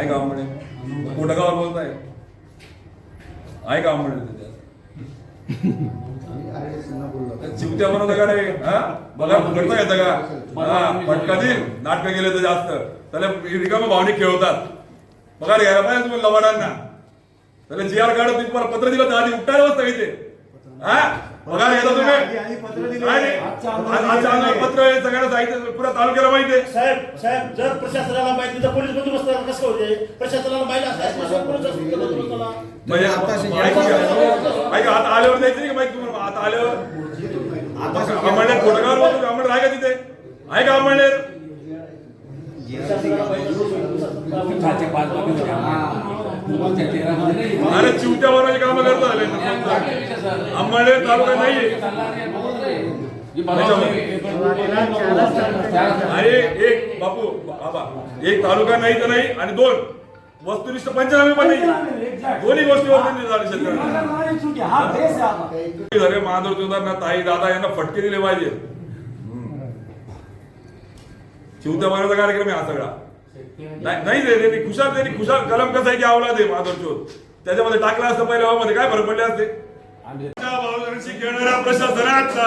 आहे का म्हणे कोटगावर बोलताय? आहे का म्हणे चिवत्या बनवता का रे हा? बघा फुकटता येतं का? हा फटका देईल. नाटक गेले तर जास्त. त्याला रिकामा भावनिक खेळवतात. पगार घ्यायला पाहिजे तुम्ही लवाडांना. त्याला जी आर काढत तुम्ही पत्र दिलं तर आधी उठायला बसता इथे. हा? तुम्ही. आम्हाला पत्र आहे, सगळ्यांना सांगितलं पुऱ्या तालुक्याला माहिती आहे. साहेब साहेब जर प्रशासनाला माहिती तर पोलीस बंदोबस्त कसं होते प्रशासनाला माहिती म्हणजे ऐका ऐका, आता आल्यावर द्यायचं नाही का माहिती तुम्हाला? आता आल्यावर अंमळनेर खोटगावर बोलतो अंमळनेर आहे का तिथे आहे. का अंमळनेर अरे चिवट्या बनवायची कामं करतो आले. अंमळनेर तालुका नाहीये अरे एक बापू बाबा. एक तालुका नाही तर नाही आणि दोन. वस्तुनिष्ठ पंचनामे पण नाही. दोन्ही गोष्टी वस्तुनिष्ठ झाले महादर चौधरांना ताई दादा यांना फटके दिले पाहिजे. चिवत्या बनवायचा कार्यक्रम आहे हा सगळा. नाही नाही रे रे खुशाल त्यांनी खुशाल. कलम कसा आहे की आवला दे माधव चौथ त्याच्यामध्ये टाकला असतं पहिल्या मध्ये काय फरक पडले असते? खेळणाऱ्या प्रशासनाचा.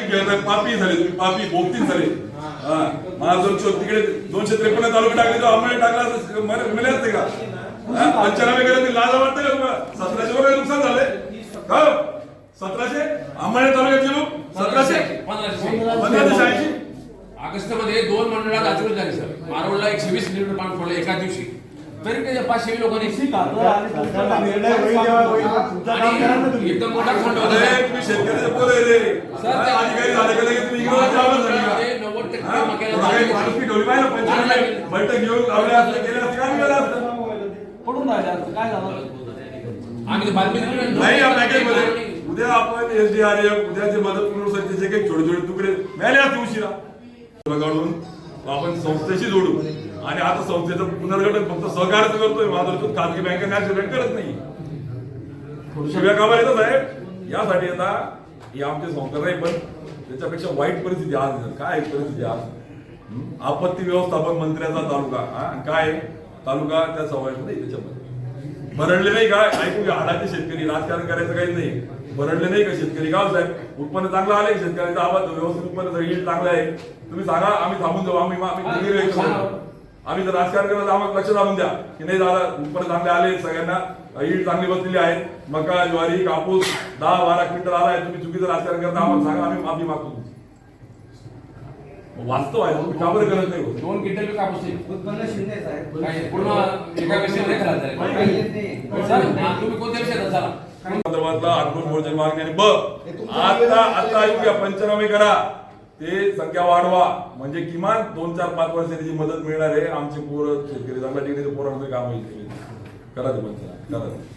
खेळणार पापी झाले तुम्ही पापी झाले. तिकडे दोनशे त्रेपन्न तालुका टाकले तर आम्हाला टाकला मेले असते का? पंचनामे केले ते लाज वाटतं का तुम्हाला? सतराशे वगैरे नुकसान झाले सतराशे? आंबळे तालुक्यातले लोक सतराशे? पंधराशे शहाऐंशी? ऑगस्टमध्ये दोन मंडळात आचरण झाली सर. मारोडला एकशे वीस लिटर पाणी पडलं एका दिवशी. तरी त्याच्या पाचशे लोकांनी आणि एकदम मोठा खंड होता? ते नव्वद टक्के हा? मक्याला काय आम्ही बातमी दिली. नाही. या उद्या आपण एसडीआरएफ उद्याचे मदत पुनर्वसनाचे जे काही छोटे छोटे तुकडे मिळाले असते उशिरा. काढून आपण संस्थेशी जोडू. आणि आता संस्थेचं पुनर्गठन फक्त सहकार्य करतोय. माझं खाजगी बँक नॅशनल बँक करत नाही. शिव्या कामाला येतात साहेब. यासाठी आता ही आमची संस्था नाही पण त्याच्यापेक्षा वाईट परिस्थिती आज काय परिस्थिती आज? आपत्ती व्यवस्थापन मंत्र्याचा तालुका. आणि काय तालुका त्या समावेश नाही त्याच्यामध्ये. भरडले नाही काय? ऐकू घ्या हाडाचे शेतकरी राजकारण करायचं काही नाही. भरडले नाही का शेतकरी? गाव साहेब उत्पन्न चांगलं आलंय शेतकऱ्याचा आवाज व्यवस्थित उत्पन्न येईल चांगलं आहे. तुम्ही सांगा आम्ही थांबून जाऊ आम्ही आम्ही जर राजकारण करत आम्हाला लक्ष घालून द्या. की नाही दादा उत्पन्न चांगले आले सगळ्यांना. ईड चांगली बसलेली आहे. मका ज्वारी कापूस दहा बारा क्विंटल आलाय तुम्ही चुकीचं राजकारण करता आम्हाला सांगा आम्ही माफी मागतो. वास्तव आहे तुम्ही का बरं करत नाही हो? दोन क्विंटल बी कापूस. उत्पन्न शून्य आहे, साहेब. काय पूर्ण एका विषयात नाही नाही. सर, हा, तुम्ही कोणत्या विषयात चला. संदर्भातला आत्मन मोर्चा मागणी आणि ब आता आता ऐकू घ्या पंचनामे करा. ते संख्या वाढवा. म्हणजे किमान दोन चार पाच वर्षांची जी मदत मिळणार आहे. आमचे पोरं शेतकरी चांगल्या डिग्रीचे पोरांचं काम होईल करा ते पंचनामे करा ते.